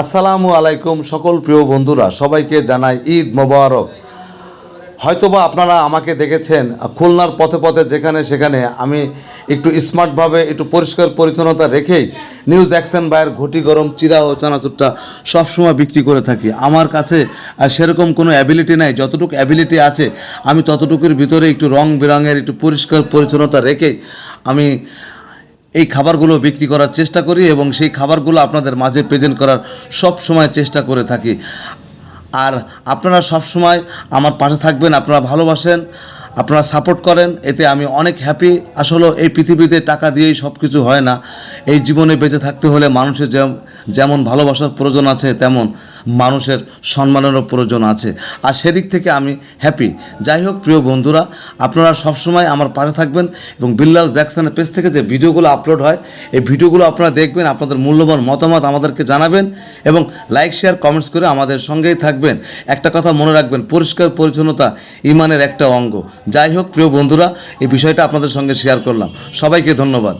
আসসালামু আলাইকুম সকল প্রিয় বন্ধুরা, সবাইকে জানাই ঈদ মোবারক। হয়তোবা আপনারা আমাকে দেখেছেন খুলনার পথে পথে যেখানে সেখানে আমি একটু স্মার্টভাবে, একটু পরিষ্কার পরিচ্ছন্নতা রেখেই নিউজ অ্যাকশন বাইয়ের ঘটি গরম চিরা ও চানাচুরটা সবসময় বিক্রি করে থাকি। আমার কাছে সেরকম কোনো অ্যাবিলিটি নাই, যতটুকু অ্যাবিলিটি আছে, আমি ততটুকুর ভিতরে একটু রং বেরঙের একটু পরিষ্কার পরিচ্ছন্নতা রেখেই আমি এই খাবারগুলো বিক্রি করার চেষ্টা করি এবং সেই খাবারগুলো আপনাদের মাঝে প্রেজেন্ট করার সব সময় চেষ্টা করে থাকি। আর আপনারা সব সময় আমার পাশে থাকবেন, আপনারা ভালোবাসেন। আপনারা সাপোর্ট করেন, এতে আমি অনেক হ্যাপি আসলে এই পৃথিবীতে টাকা দিয়েই সব কিছু হয় না। এই জীবনে বেঁচে থাকতে হলে মানুষের যেম- যেমন ভালোবাসার প্রয়োজন আছে, তেমন মানুষের সম্মানেরও প্রয়োজন আছে। আর সেদিক থেকে আমি হ্যাপি যাই হোক, প্রিয় বন্ধুরা, আপনারা সবসময় আমার পাশে থাকবেন এবং বিল্লাল জ্যাকসনের পেজ থেকে যে ভিডিওগুলো আপলোড হয়, এই ভিডিওগুলো আপনারা দেখবেন, আপনাদের মূল্যবান মতামত আমাদেরকে জানাবেন এবং লাইক শেয়ার কমেন্টস করে আমাদের সঙ্গেই থাকবেন। একটা কথা মনে রাখবেন, পরিষ্কার পরিচ্ছন্নতা ইমানের একটা অঙ্গ। যাই হোক প্রিয় বন্ধুরা এই বিষয়টা আপনাদের সঙ্গে শেয়ার করলাম। সবাইকে ধন্যবাদ।